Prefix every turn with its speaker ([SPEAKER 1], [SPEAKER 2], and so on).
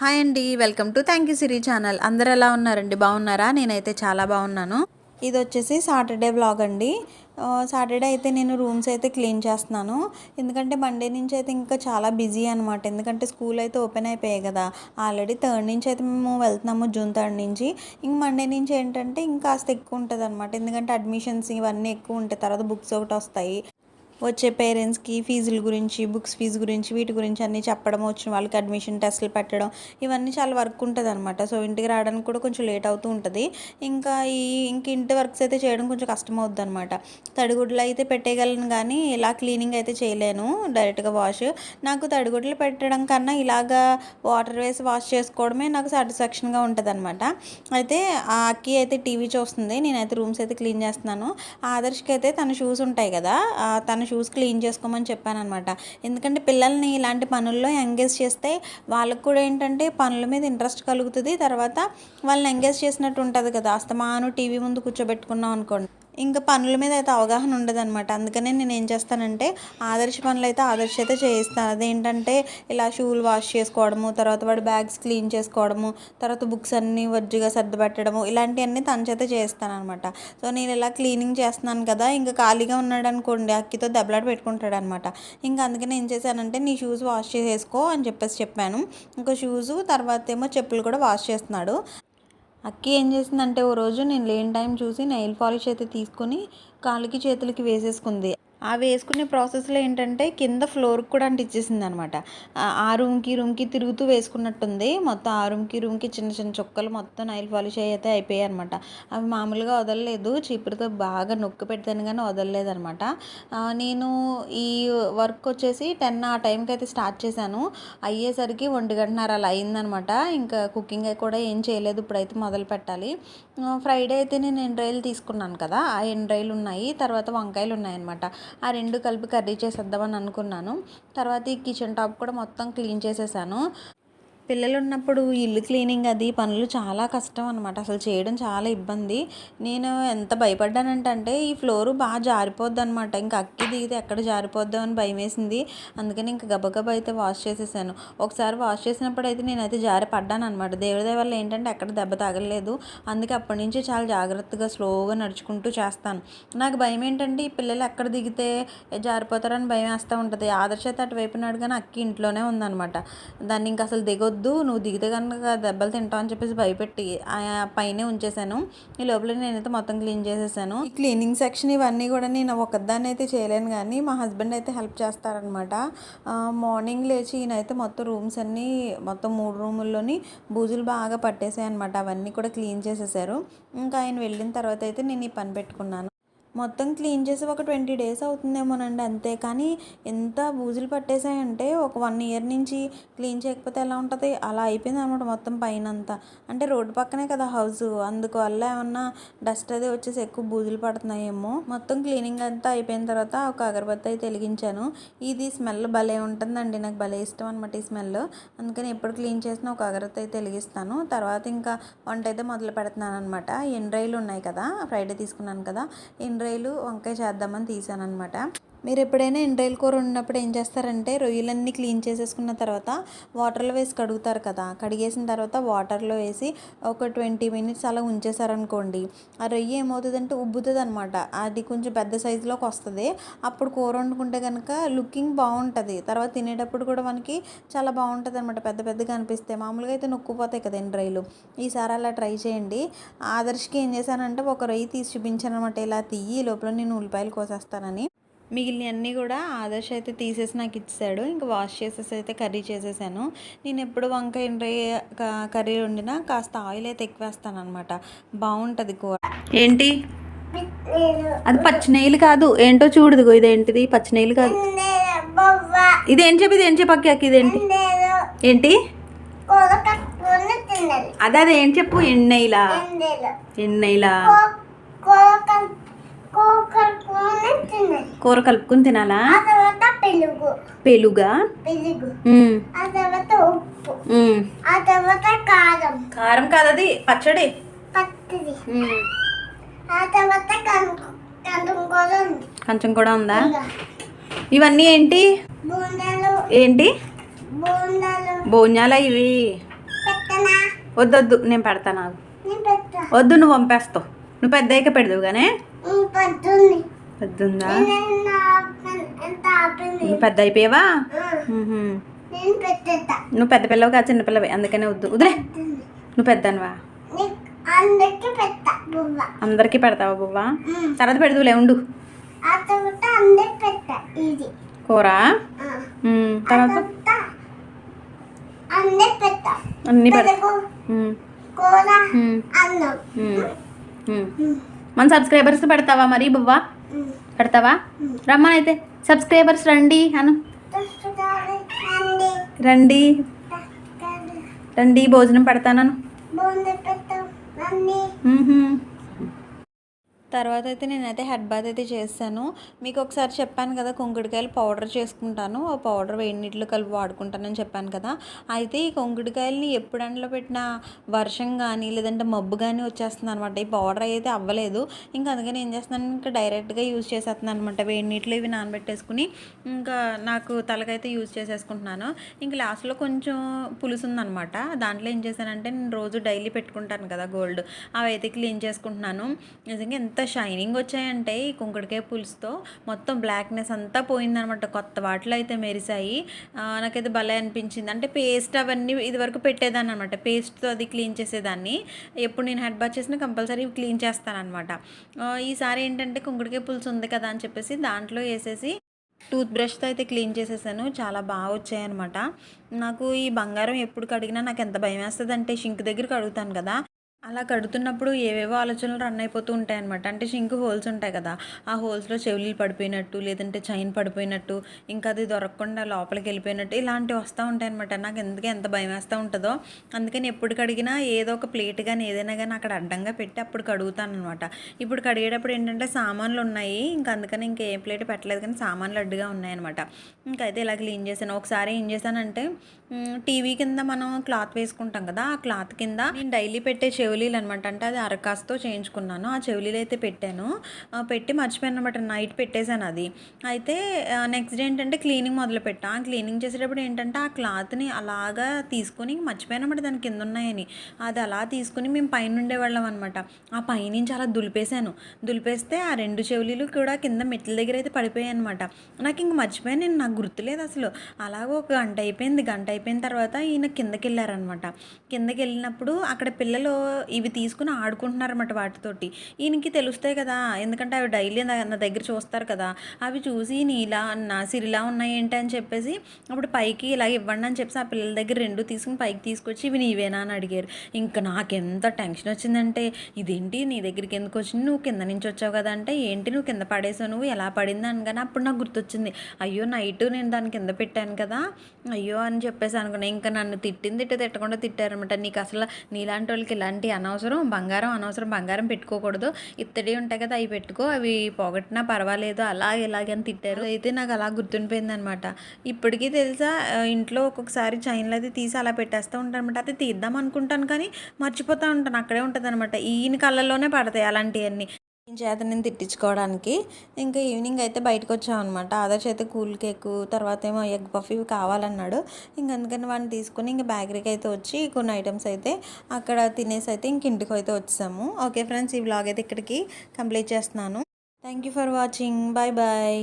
[SPEAKER 1] Hi అండి welcome to thank you Siri channel. అందరు ఎలా ఉన్నారండి? బాగున్నారా? నేనైతే చాలా బాగున్నాను. ఇది వచ్చేసి సాటర్డే బ్లాగ్ అండి. సాటర్డే అయితే నేను రూమ్స్ అయితే క్లీన్ చేస్తున్నాను. ఎందుకంటే మండే నుంచి అయితే ఇంకా చాలా బిజీ అనమాట ఎందుకంటే స్కూల్ అయితే ఓపెన్ అయిపోయాయి కదా. ఆల్రెడీ థర్డ్ నుంచి అయితే మేము వెళ్తున్నాము జూన్ థర్డ్ నుంచి. ఇంక మండే నుంచి ఏంటంటే ఇంకా కాస్త ఎక్కువ ఉంటుంది అనమాట ఎందుకంటే అడ్మిషన్స్ ఇవన్నీ ఎక్కువ ఉంటాయి. తర్వాత బుక్స్ ఒకటి వస్తాయి. వచ్చే పేరెంట్స్కి ఫీజుల గురించి బుక్స్ ఫీజు గురించి వీటి గురించి అన్నీ చెప్పడం వచ్చిన వాళ్ళకి అడ్మిషన్ టెస్టులు పెట్టడం ఇవన్నీ చాలా వర్క్ ఉంటుంది అనమాట సో ఇంటికి రావడానికి కూడా కొంచెం లేట్ అవుతూ ఉంటుంది. ఇంకా ఈ ఇంక ఇంటి వర్క్స్ అయితే చేయడం కొంచెం కష్టం అవుద్ది అనమాట తడిగుడ్లు అయితే పెట్టేయగలను కానీ ఇలా క్లీనింగ్ అయితే చేయలేను డైరెక్ట్గా వాష్. నాకు తడిగుడ్లు పెట్టడం కన్నా ఇలాగా వాటర్ వేసి వాష్ చేసుకోవడమే నాకు సాటిస్ఫాక్షన్గా ఉంటుంది అనమాట అయితే ఆ అక్కి అయితే టీవీ చూస్తుంది నేనైతే రూమ్స్ అయితే క్లీన్ చేస్తున్నాను. ఆదర్శ్కి అయితే తన షూస్ ఉంటాయి కదా తన షూస్ క్లీన్ చేసుకోమని చెప్పాను అనమాట ఎందుకంటే పిల్లల్ని ఇలాంటి పనుల్లో ఎంగేజ్ చేస్తే వాళ్ళకు కూడా ఏంటంటే పనుల మీద ఇంట్రెస్ట్ కలుగుతుంది. తర్వాత వాళ్ళని ఎంగేజ్ చేసినట్టు ఉంటుంది కదా. అస్తమాను టీవీ ముందు కూర్చోబెట్టుకున్నాం అనుకోండి. ఇంకా పనుల మీద అయితే అవగాహన ఉండదన్నమాట. అందుకనే నేను ఏం చేస్తానంటే ఆదర్శ పనులు అయితే ఆదర్శ అయితే చేయిస్తాను. అదేంటంటే ఇలా షూలు వాష్ చేసుకోవడము తర్వాత వాడి బ్యాగ్స్ క్లీన్ చేసుకోవడము తర్వాత బుక్స్ అన్నీ వజ్జిగా సర్దిపెట్టడము ఇలాంటివన్నీ తన చేత చేస్తానమాట సో నేను ఇలా క్లీనింగ్ చేస్తున్నాను కదా ఇంకా ఖాళీగా ఉన్నాడు అనుకోండి అక్కితో దెబ్బలాట పెట్టుకుంటాడు అనమాట ఇంకా అందుకని ఏం చేశానంటే నీ షూస్ వాష్ చేసేసుకో అని చెప్పేసి చెప్పాను. ఇంకా షూస్ తర్వాత ఏమో చెప్పులు కూడా వాష్ చేస్తున్నాడు. అక్కి ఏం చేసిందంటే ఓ రోజు నేను లేని టైం చూసి నెయిల్ పాలిష్ అయితే తీసుకొని కాళ్ళకి చేతులకి వేసేసుకుంది. ఆ వేసుకునే ప్రాసెస్లో ఏంటంటే కింద ఫ్లోర్కి కూడా అంటించేసింది అనమాట ఆ రూమ్కి రూమ్కి తిరుగుతూ వేసుకున్నట్టుంది. మొత్తం ఆ రూమ్కి రూమ్కి చిన్న చిన్న చుక్కలు మొత్తం నైల్ పాలిష్ అయితే అయిపోయాయి అనమాట అవి మామూలుగా వదలలేదు. చీపురుతో బాగా నొక్కి పెడతాను కానీ వదలలేదు అనమాట నేను ఈ వర్క్ వచ్చేసి టెన్ ఆ టైంకి అయితే స్టార్ట్ చేశాను. అయ్యేసరికి ఒంటి గంటన్నర అలా అయిందనమాట. ఇంకా కుకింగ్ కూడా ఏం చేయలేదు. ఇప్పుడైతే మొదలు పెట్టాలి. ఫ్రైడే అయితే నేను ఎండ్రాయిలు తీసుకున్నాను కదా. ఆ ఎండ్రాయిలు ఉన్నాయి. తర్వాత వంకాయలు ఉన్నాయన్నమాట ఆ రెండు కలిపి కర్రీ చేసేద్దామని అనుకున్నాను. తర్వాత ఈ కిచెన్ టాప్ కూడా మొత్తం క్లీన్ చేసేసాను. పిల్లలు ఉన్నప్పుడు ఇల్లు క్లీనింగ్ అది పనులు చాలా కష్టం అనమాట అసలు చేయడం చాలా ఇబ్బంది. నేను ఎంత భయపడ్డానంటే ఈ ఫ్లోరు బాగా జారిపోద్ది అనమాట ఇంకా అక్కి దిగితే ఎక్కడ జారిపోద్దాం అని భయం వేసింది అందుకని ఇంకా గబగబా అయితే వాష్ చేసేసాను. ఒకసారి వాష్ చేసినప్పుడు అయితే నేనైతే జారి పడ్డాను అనమాట దేవుడి వల్ల ఏంటంటే ఎక్కడ దెబ్బ తగలలేదు. అందుకే అప్పటి నుంచి చాలా జాగ్రత్తగా స్లోగా నడుచుకుంటూ చేస్తాను. నాకు భయం ఏంటంటే ఈ పిల్లలు ఎక్కడ దిగితే జారిపోతారని భయం వేస్తూ ఉంటుంది. ఆదర్శత అటువైపు నాడు కానీ అక్కి ఇంట్లోనే ఉందన్నమాట. దాన్ని ఇంకా అసలు దిగొద్దు వద్దు నువ్వు దిగితే కనుక దెబ్బలు తింటావు అని చెప్పేసి భయపెట్టి పైనే ఉంచేసాను ఈ లోపల నేనైతే మొత్తం క్లీన్ చేసేసాను. ఈ క్లీనింగ్ సెక్షన్ ఇవన్నీ కూడా నేను ఒకదాన్ని అయితే చేయలేను కానీ మా హస్బెండ్ అయితే హెల్ప్ చేస్తారనమాట. మార్నింగ్ లేచి ఈయనైతే మొత్తం రూమ్స్ అన్నీ మొత్తం మూడు రూముల్లోని బూజులు బాగా పట్టేసాయి అనమాట అవన్నీ కూడా క్లీన్ చేసేసారు. ఇంకా ఆయన వెళ్ళిన తర్వాత అయితే నేను ఈ పని పెట్టుకున్నాను. మొత్తం క్లీన్ చేసి ఒక ట్వంటీ డేస్ అవుతుందేమోనండి అంతే. కానీ ఎంత బూజులు పట్టేసాయంటే ఒక వన్ ఇయర్ నుంచి క్లీన్ చేయకపోతే ఎలా ఉంటుంది? అలా అయిపోయింది అనమాట మొత్తం పైన అంతా అంటే రోడ్డు పక్కనే కదా హౌస్ అందువల్ల ఏమన్నా డస్ట్ అది వచ్చేసి ఎక్కువ బూజులు పడుతున్నాయేమో. మొత్తం క్లీనింగ్ అంతా అయిపోయిన తర్వాత ఒక అగరబత్తి అయితే వెలిగించాను. ఇది స్మెల్ భలే ఉంటుందండి నాకు భలే ఇష్టం అనమాట ఈ స్మెల్. అందుకని ఎప్పుడు క్లీన్ చేసినా ఒక అగరబత్తి అయితే వెలిగిస్తాను. తర్వాత ఇంకా వంట అయితే మొదలు పెడుతున్నాను అనమాట ఎండ్రాయిలు ఉన్నాయి కదా ఫ్రైడే తీసుకున్నాను కదా ఎండ్రాయిలు వంకాయ చేద్దామని తీసాను అనమాట మీరు ఎప్పుడైనా ఇండ్రైల్ కూర ఉన్నప్పుడు ఏం చేస్తారంటే రొయ్యలన్నీ క్లీన్ చేసేసుకున్న తర్వాత వాటర్లో వేసి కడుగుతారు కదా. కడిగేసిన తర్వాత వాటర్లో వేసి ఒక ట్వంటీ మినిట్స్ అలా ఉంచేసారనుకోండి ఆ రొయ్య ఏమవుతుందంటే ఉబ్బుతుంది అనమాట అది కొంచెం పెద్ద సైజులోకి వస్తుంది. అప్పుడు కూర వండుకుంటే కనుక లుకింగ్ బాగుంటుంది. తర్వాత తినేటప్పుడు కూడా మనకి చాలా బాగుంటుంది అనమాట పెద్ద పెద్దగా అనిపిస్తే మామూలుగా అయితే నొక్కుపోతాయి కదా ఎండ్రాయిలు. ఈసారి అలా ట్రై చేయండి. ఆదర్శకి ఏం చేశానంటే ఒక రొయ్యి తీసి చూపించాను అనమాట ఇలా తీయి లోపల నేను ఉల్లిపాయలు కోసేస్తానని. మిగిలినవన్నీ కూడా ఆదర్శ అయితే తీసేసి నాకు ఇచ్చాడు. ఇంకా వాష్ చేసేసి అయితే కర్రీ చేసేసాను. నేను ఎప్పుడు వంకాయ కర్రీ వండినా కాస్త ఆయిల్ అయితే ఎక్కువ వేస్తాను అనమాట బాగుంటుంది కూర. ఏంటి? అది పచ్చి నెయ్యిలు కాదు. ఏంటో చూడదు ఇదేంటిది? పచ్చి నెయ్యిలు కాదు. ఇదేం చెప్పి ఇదేం చెప్పి అక్కి అక్కి ఇదేంటి? ఏంటి? అదే అదే ఏం చెప్పు? ఎన్నెయ్యిలా? ఎన్నెయ్యిలా? కూర కలుపుకుని తినాలా. పెలుగా
[SPEAKER 2] పెరుగు.
[SPEAKER 1] ఉమ్,
[SPEAKER 2] ఆ తర్వాత ఉప్పు.
[SPEAKER 1] ఉమ్.
[SPEAKER 2] ఆ తర్వాత కారం.
[SPEAKER 1] కారం పచ్చడి.
[SPEAKER 2] ఆ తర్వాత కందం కూడా ఉంది.
[SPEAKER 1] కొంచెం కూడా ఉందా? ఇవన్నీ ఏంటి? ఏంటి? బోన్యాల ఇవి? వద్దొద్దు నేను పెడతాను వద్దు నువ్వు పంపేస్తావు నువ్వు పెద్దయ్యాక పెడదు కానీ పెద్దుందా. నువ్వు పెద్ద అయిపోయావా నువ్వు పెద్ద పిల్లవు కాదు చిన్న పిల్లవి. అందుకనే వద్దు. వదిలే నువ్వు పెద్దనువా?
[SPEAKER 2] అందరికి
[SPEAKER 1] పెడతావా బువ్వా. తర్వాత పెడదులే ఉండు. కూర? తర్వాత? అన్నీ పెడతా.
[SPEAKER 2] కూర అన్నం.
[SPEAKER 1] మన సబ్స్క్రైబర్స్ పెడతావా మరి బువ్వా. పెడతావా? రమ్మనైతే. సబ్స్క్రైబర్స్ రండి అను. రండి. రండి భోజనం పెడతానను
[SPEAKER 2] బొంద పెట్టాం అన్నీ
[SPEAKER 1] మ్మ్హ్మ్. తర్వాత అయితే నేనైతే హెడ్ బాత్ అయితే చేశాను. మీకు ఒకసారి చెప్పాను కదా కుంకుడుకాయలు పౌడర్ చేసుకుంటాను. ఆ పౌడర్ వేడి నీటిలో కలిపి వాడుకుంటానని చెప్పాను కదా. అయితే ఈ కుంకుడుకాయలని ఎప్పుడు ఎండలో పెట్టినా వర్షం కానీ లేదంటే మబ్బు కానీ వచ్చేస్తుంది అనమాట ఈ పౌడర్ అయితే అవ్వలేదు. ఇంకా అందుకని ఏం చేస్తున్నాను ఇంకా డైరెక్ట్గా యూజ్ చేసేస్తున్నాను అనమాట వేడి నీటిలో ఇవి నానబెట్టేసుకుని ఇంకా నాకు తలకైతే యూజ్ చేసేసుకుంటున్నాను. ఇంకా లాస్ట్లో కొంచెం పులుసు ఉందనమాట దాంట్లో ఏం చేశానంటే నేను రోజు డైలీ పెట్టుకుంటాను కదా గోల్డ్. అవి అయితే క్లీన్ చేసుకుంటున్నాను. నిజంగా ఎంత షైనింగ్ వచ్చాయంటే ఈ కుంకుడికాయ పులుసుతో మొత్తం బ్లాక్నెస్ అంతా పోయిందనమాట. కొత్త వాటిలో అయితే మెరిసాయి. నాకైతే భలే అనిపించింది. అంటే పేస్ట్ అవన్నీ ఇదివరకు పెట్టేదాన్ని అనమాట పేస్ట్తో అది క్లీన్ చేసేదాన్ని. ఎప్పుడు నేను హెడ్ బాత్ చేసినా కంపల్సరీ క్లీన్ చేస్తానమాట ఈసారి ఏంటంటే కుంకుడికాయ పులుసు ఉంది కదా అని చెప్పేసి దాంట్లో వేసేసి టూత్ బ్రష్తో అయితే క్లీన్ చేసేసాను. చాలా బాగా వచ్చాయన్నమాట. నాకు ఈ బంగారం ఎప్పుడు కడిగినా నాకు ఎంత భయం వేస్తుంది అంటే షింక్ దగ్గర కడుగుతాను కదా. అలా కడుతున్నప్పుడు ఏవేవో ఆలోచనలు రన్ అయిపోతూ ఉంటాయి అనమాట అంటే షింక్ హోల్స్ ఉంటాయి కదా ఆ హోల్స్లో చెవులు పడిపోయినట్టు లేదంటే చైన్ పడిపోయినట్టు ఇంకా అది దొరకకుండా లోపలికి వెళ్ళిపోయినట్టు ఇలాంటివి వస్తూ ఉంటాయి అనమాట నాకు ఎందుకు ఎంత భయం వేస్తూ ఉంటుందో అందుకని ఎప్పుడు కడిగినా ఏదో ఒక ప్లేట్ కానీ ఏదైనా కానీ అక్కడ అడ్డంగా పెట్టి అప్పుడు కడుగుతాను అనమాట ఇప్పుడు కడిగేటప్పుడు ఏంటంటే సామాన్లు ఉన్నాయి ఇంకా అందుకని ఇంకా ఏ ప్లేట్ పెట్టలేదు కానీ సామాన్లు అడ్డుగా ఉన్నాయన్నమాట. ఇంకైతే ఇలా క్లీన్ చేశాను. ఒకసారి ఏం చేశానంటే టీవీ కింద మనం క్లాత్ వేసుకుంటాం కదా ఆ క్లాత్ కింద నేను డైలీ పెట్టే చెవులీలు అనమాట అంటే అది అరకాస్తో చేయించుకున్నాను. ఆ చెవులీలు అయితే పెట్టాను. పెట్టి మర్చిపోయాను అనమాట నైట్ పెట్టేశాను అది. అయితే నెక్స్ట్ డే ఏంటంటే క్లీనింగ్ మొదలు పెట్టా. క్లీనింగ్ చేసేటప్పుడు ఏంటంటే ఆ క్లాత్ని అలాగా తీసుకొని మర్చిపోయాను అనమాట దాని కింద ఉన్నాయని. అది అలా తీసుకుని మేము పైన ఉండేవాళ్ళం అనమాట ఆ పైనుంచి అలా దులిపేశాను. దులిపేస్తే ఆ రెండు చెవులీలు కూడా కింద మెట్ల దగ్గర అయితే పడిపోయాయి అనమాట నాకు ఇంక మర్చిపోయాను. నేను నాకు గుర్తులేదు అసలు. అలాగ ఒక గంట అయిపోయింది. గంట అయిపోయిన తర్వాత ఈయన కిందకి వెళ్ళారనమాట కిందకి వెళ్ళినప్పుడు అక్కడ పిల్లలు ఇవి తీసుకుని ఆడుకుంటున్నారన్నమాట వాటితోటి. ఈయనకి తెలుస్తాయి కదా ఎందుకంటే అవి డైలీ నా దగ్గర చూస్తారు కదా అవి చూసి నీలా నా సిరిలా ఉన్నాయి ఏంటి అని చెప్పేసి అప్పుడు పైకి ఇలా ఇవ్వండి అని చెప్పేసి ఆ పిల్లల దగ్గర రెండు తీసుకుని పైకి తీసుకొచ్చి ఇవి నీవేనా అని అడిగారు. ఇంకా నాకెంత టెన్షన్ వచ్చిందంటే ఇదేంటి నీ దగ్గరికి ఎందుకు వచ్చింది? నువ్వు కింద నుంచి వచ్చావు కదా అంటే ఏంటి నువ్వు కింద పడేసావు? నువ్వు ఎలా పడింది? అనగానే అప్పుడు నాకు గుర్తొచ్చింది. అయ్యో నైట్ నేను దాని కింద పెట్టాను కదా అయ్యో అని చెప్పేసి అనుకున్నా. ఇంకా నన్ను తిట్టింది తిట్టి తిట్టకుండా తిట్టారనమాట నీకు అసలు నీలాంటి వాళ్ళకి ఇలాంటి అనవసరం? బంగారం అనవసరం బంగారం పెట్టుకోకూడదు. ఇత్తడి ఉంటాయి కదా అవి పెట్టుకో. అవి పోగొట్టినా పర్వాలేదు. అలా ఇలాగని అని తిట్టారు. అయితే నాకు అలా గుర్తుండిపోయింది అనమాట ఇప్పటికీ తెలుసా ఇంట్లో ఒక్కొక్కసారి చైన్లు అది తీసి అలా పెట్టేస్తూ ఉంటాను అనమాట అది తీద్దాం అనుకుంటాను కానీ మర్చిపోతూ ఉంటాను. అక్కడే ఉంటుంది అనమాట ఈయన కళ్ళల్లోనే పడతాయి అలాంటివన్నీ. చేత నేను తిట్టించుకోవడానికి ఇంకా ఈవినింగ్ అయితే బయటకు వచ్చామన్నమాట ఆదర్శ్ అయితే కూల్ కేక్ తర్వాత ఏమో ఎగ్ పఫ్ ఇవి కావాలన్నాడు. ఇంక అందుకని వాడిని తీసుకుని ఇంకా బేకరీకి అయితే వచ్చి కొన్ని ఐటమ్స్ అయితే అక్కడ తినేసి అయితే ఇంక ఇంటికి అయితే వచ్చాము. ఓకే ఫ్రెండ్స్ ఈ వ్లాగ్ అయితే ఇక్కడికి కంప్లీట్ చేస్తున్నాను. Thank you for watching. Bye bye.